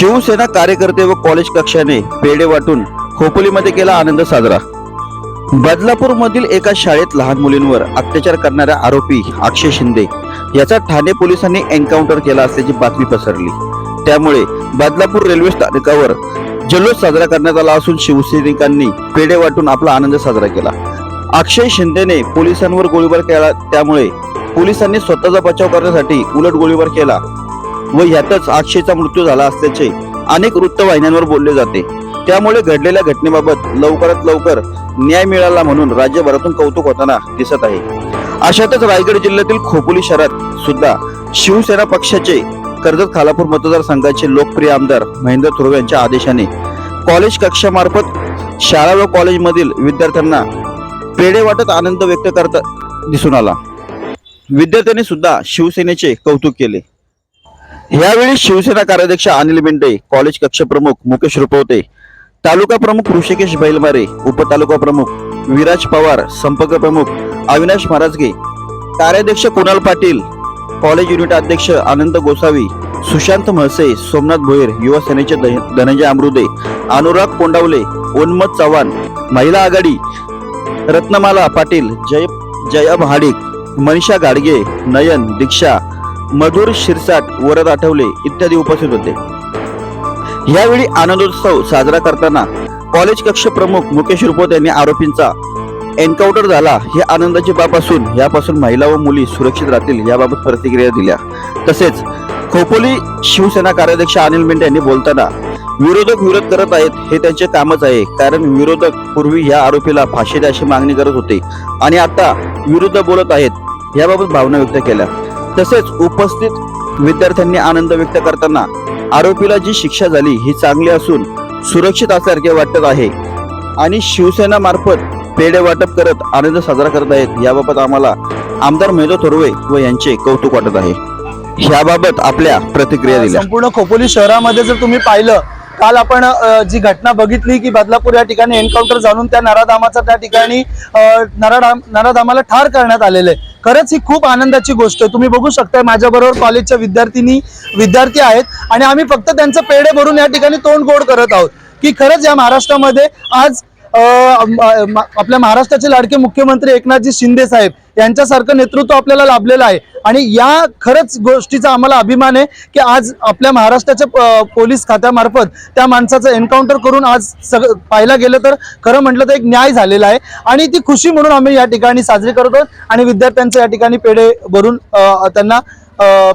शिवसेना कार्यकर्ते व कॉलेज कक्षाने पेढे वाटून खोपोलीमध्ये केला आनंद साजरा. बदलापूर मधील एका शाळेत लहान मुलींवर अत्याचार करणाऱ्या आरोपी अक्षय शिंदे याचा ठाणे पोलिसांनी एन्काउंटर केला असल्याची बातमी पसरली. त्यामुळे बदलापूर रेल्वे स्थानकावर जल्लोष साजरा करण्यात आला असून शिवसैनिकांनी पेढे वाटून आपला आनंद साजरा केला. अक्षय शिंदेने पोलिसांवर गोळीबार केला त्यामुळे पोलिसांनी स्वतःचा बचाव करण्यासाठी उलट गोळीबार केला. व यातच अक्षयचा मृत्यू झाला असल्याचे अनेक वृत्तवाहिन्यांवर बोलले जाते. त्यामुळे घडलेल्या घटनेबाबत लवकरात लवकर न्याय मिळाला म्हणून राज्यभरातून कौतुक होताना दिसत आहे. अशातच रायगड जिल्ह्यातील खोपोली शहरात सुद्धा शिवसेना पक्षाचे कर्जत खालापूर मतदारसंघाचे लोकप्रिय आमदार महेंद्र थोरवे यांच्या आदेशाने कॉलेज कक्षामार्फत शाळा व कॉलेजमधील विद्यार्थ्यांना पेढे वाटत आनंद व्यक्त करता दिसून आला. विद्यार्थ्यांनी सुद्धा शिवसेनेचे कौतुक केले. यावेळी शिवसेना कार्याध्यक्ष अनिल बेंडे कॉलेज कक्ष प्रमुख मुकेश रुपवते तालुका प्रमुख ऋषिकेश बैलमारे उपतालुका प्रमुख विराज पवार संपर्क प्रमुख अविनाश महाराजगे कार्याध्यक्ष कुणाल पाटील कॉलेज युनिट अध्यक्ष आनंद गोसावी सुशांत म्हसे सोमनाथ भोईर युवा सेनेचे धनंजय अमृदे अनुराग कोंडावले उन्मत चव्हाण महिला आघाडी रत्नमाला पाटील जय जया महाडिक मनीषा गाडगे नयन दीक्षा मधुर शिरसाट वरद आठवले इत्यादी उपस्थित होते. यावेळी आनंदोत्सव साजरा करताना कॉलेज कक्ष प्रमुख मुकेश रुपोत यांनी आरोपींचा एन्काउंटर झाला. हे आनंदाची बाब असून यापासून महिला व मुली सुरक्षित राहतील याबाबत प्रतिक्रिया दिल्या. तसेच खोपोली शिवसेना कार्याध्यक्ष अनिल मेंढे यांनी बोलताना विरोधक विरोध करत आहेत हे त्यांचे कामच आहे. कारण विरोधक पूर्वी या आरोपीला फाशी द्यायची मागणी करत होते आणि आता विरुद्ध बोलत आहेत याबाबत भावना व्यक्त केल्या. तसेच उपस्थित विद्यार्थ्यांनी आनंद व्यक्त करताना आरोपीला जी शिक्षा झाली ही चांगली असून सुरक्षित असल्यासारखे वाटत आहे. आणि शिवसेना मार्फत पेढे वाटप करत आनंद साजरा करत आहेत याबाबत आम्हाला आमदार महेंद्र थोरवे व यांचे कौतुक वाटत आहे. याबाबत आपल्या प्रतिक्रिया दिल्या. संपूर्ण खोपोली शहरामध्ये जर तुम्ही पाहिलं काल आपण जी घटना बघितली की बदलापूर या ठिकाणी एन्काउंटर जाणून त्या नराधामाचा त्या ठिकाणी नराधाम नराधामाला ठार करण्यात आलेलं. आहे खरंच ही खूप आनंदाची गोष्ट आहे. तुम्ही बघू शकताय माझ्याबरोबर कॉलेजच्या विद्यार्थिनी विद्यार्थी आहेत आणि आम्ही फक्त त्यांचं पेढे भरून या ठिकाणी तोंड गोड करत आहोत. की खरंच या महाराष्ट्रामध्ये आज आपल्या महाराष्ट्राचे लाडके मुख्यमंत्री एकनाथजी शिंदे साहेब यांच्यासारखं नेतृत्व आपल्याला लाभलेलं आहे. आणि या खरंच गोष्टीचा आम्हाला अभिमान आहे की आज आपल्या महाराष्ट्राच्या पोलीस खात्यामार्फत त्या माणसाचं एन्काउंटर करून आज सगळं पाहायला गेलं तर खरं म्हटलं तर एक न्याय झालेला आहे. आणि ती खुशी म्हणून आम्ही या ठिकाणी साजरी करत आहोत आणि विद्यार्थ्यांचे या ठिकाणी पेढे भरून त्यांना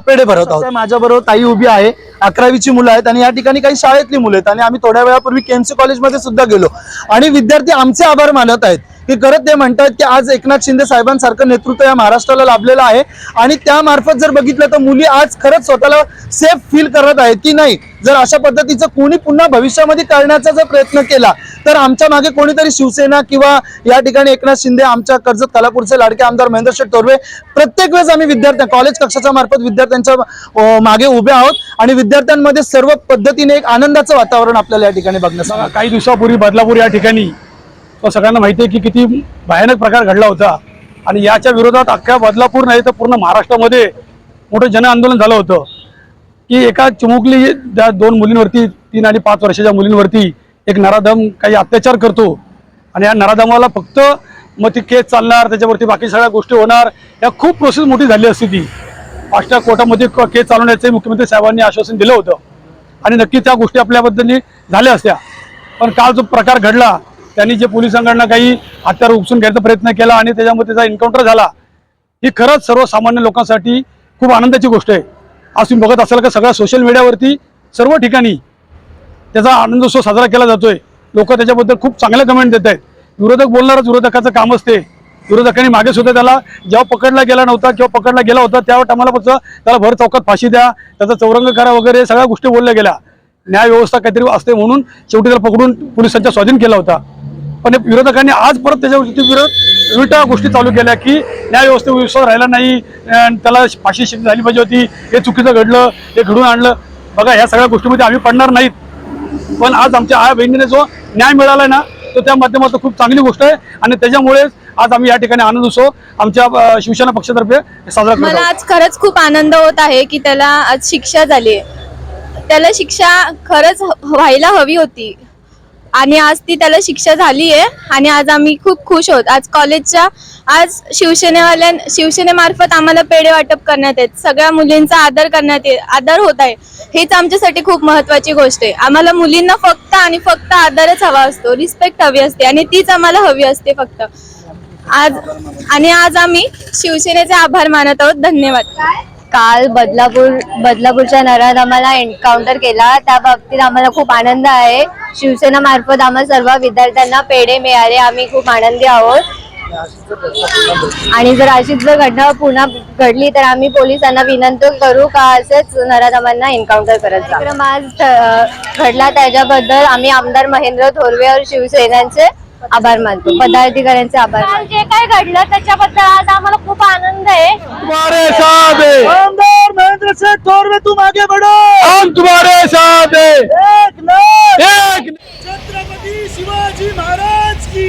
पेढे भरवत आहोत. माझ्याबरोबर ताई उभी आहे. अकरावीची मुलं आहेत आणि या ठिकाणी काही शाळेतली मुलं आहेत. आणि आम्ही थोड्या वेळापूर्वी केएमसी कॉलेजमध्ये सुद्धा गेलो. आणि विद्यार्थी आमचे आभार मानत आहेत की खरंच ते म्हणतात की आज एकनाथ शिंदे साहेबांसारखं नेतृत्व या महाराष्ट्राला लाभलेलं आहे. आणि त्यामार्फत जर बघितलं तर मुली आज खरंच स्वतःला सेफ फील करत आहेत की नाही? जर अशा पद्धतीचं कोणी पुन्हा भविष्यामध्ये करण्याचा जर प्रयत्न केला तर आमच्या मागे कोणीतरी शिवसेना किंवा या ठिकाणी एकनाथ शिंदे आमच्या कर्जत कलापूरचे लाडके आमदार महेंद्र शेठ तोरवे प्रत्येक वेळेस आम्ही विद्यार्थ्या कॉलेज कक्षाच्या मार्फत विद्यार्थ्यांच्या मागे उभे आहोत. आणि विद्यार्थ्यांमध्ये सर्व पद्धतीने एक आनंदाचं वातावरण आपल्याला या ठिकाणी बघण्यास बघा, काही दिवसापूर्वी बदलापूर या ठिकाणी तो सगळ्यांना माहिती आहे की किती भयानक प्रकार घडला होता. आणि याच्या विरोधात अख्ख्या बदलापूर नाही तर पूर्ण महाराष्ट्रामध्ये मोठं जन आंदोलन झालं होतं. की एका चिमुकली त्या दोन मुलींवरती तीन आणि पाच वर्षाच्या मुलींवरती एक नराधम काही अत्याचार करतो. आणि या नराधमाला फक्त मग ती केस चालणार त्याच्यावरती बाकी सगळ्या गोष्टी होणार या खूप प्रोसेस मोठी झाली असती ती. फास्ट्रॅग कोर्टामध्ये क- केस चालवण्याचे मुख्यमंत्री साहेबांनी आश्वासन दिलं होतं. आणि नक्की त्या गोष्टी आपल्याबद्दल झाल्या असत्या. पण काल जो प्रकार घडला त्यांनी जे पोलिसांकडनं काही हत्यार उपसून घ्यायचा प्रयत्न केला आणि त्याच्यामध्ये त्याचा एन्काउंटर झाला ही खरंच सर्वसामान्य लोकांसाठी खूप आनंदाची गोष्ट आहे. आज तुम्ही बघत असाल का सगळ्या सोशल मीडियावरती सर्व ठिकाणी त्याचा आनंदोत्सव साजरा केला जातोय. लोक त्याच्याबद्दल खूप चांगल्या कमेंट देत आहेत विरोधक बोलणारच विरोधकाचं काम असते. विरोधकांनी मागे सुद्धा त्याला जेव्हा पकडला गेला नव्हता किंवा पकडला गेला होता त्या टायमाला फक्त त्याला भर चौकात फाशी द्या त्याचा चौरंग करा वगैरे सगळ्या गोष्टी बोलल्या गेल्या. न्याय व्यवस्था काहीतरी असते म्हणून शेवटी त्याला पकडून पोलिसांच्या स्वाधीन केला होता. पण विरोधकांनी आज परत त्याच्यावरती विरोध उलट्या गोष्टी चालू केल्या की न्याय व्यवस्थेवर विश्वास राहिला नाही त्याला फाशी शिक्षा झाली पाहिजे होती हे चुकीचं घडलं हे घडून आणलं. बघा ह्या सगळ्या गोष्टीमध्ये आम्ही पडणार नाहीत. पण आज आमच्या आया बहिणीने जो न्याय मिळाला ना तो त्या माध्यमातून खूप चांगली गोष्ट आहे. आणि त्याच्यामुळे आज आम्ही या ठिकाणी आनंद उत्सव आमच्या शिवसेना पक्षातर्फे साजरा मला आज खरंच खूप आनंद होत आहे की त्याला आज शिक्षा झाली. त्याला शिक्षा खरंच व्हायला हवी होती. आणि आज ती त्याला शिक्षा झाली आहे आणि आज आम्ही खूप खुश आहोत. आज कॉलेजच्या आज शिवसेनेवाल्या शिवसेनेमार्फत आम्हाला पेढे वाटप करण्यात येत. सगळ्या मुलींचा आदर करण्यात येत आदर होत आहे. हेच आमच्यासाठी खूप महत्वाची गोष्ट आहे. आम्हाला मुलींना फक्त आणि फक्त आदरच हवा असतो. रिस्पेक्ट हवी असते आणि तीच आम्हाला हवी असते फक्त. आज आणि आज आम्ही शिवसेनेचे आभार मानत आहोत. धन्यवाद. काल बदलापूर बदलापूरच्या नरात आम्हाला एन्काउंटर केला. त्या बाबतीत आम्हाला खूप आनंद आहे. शिवसेना मार्फत आम्हा सर्व विद्यार्थ्यांना पेढे मिळाले. आम्ही खूप आनंदी आहोत. आणि जर अशीच जर घटना पुन्हा घडली तर आम्ही पोलिसांना विनंती करू का असेच नराधमांना एन्काउंटर करत जा. आज घडला त्याच्याबद्दल आम्ही आमदार महेंद्र थोरवे और शिवसेनांचे आभार मानतो. पदाधिकाऱ्यांचे आभार जे काय घडलं त्याच्याबद्दल आज आम्हाला खूप आनंद आहे. महेंद्र सिंह तोरवे तुम आगे शिवाजी महाराज की.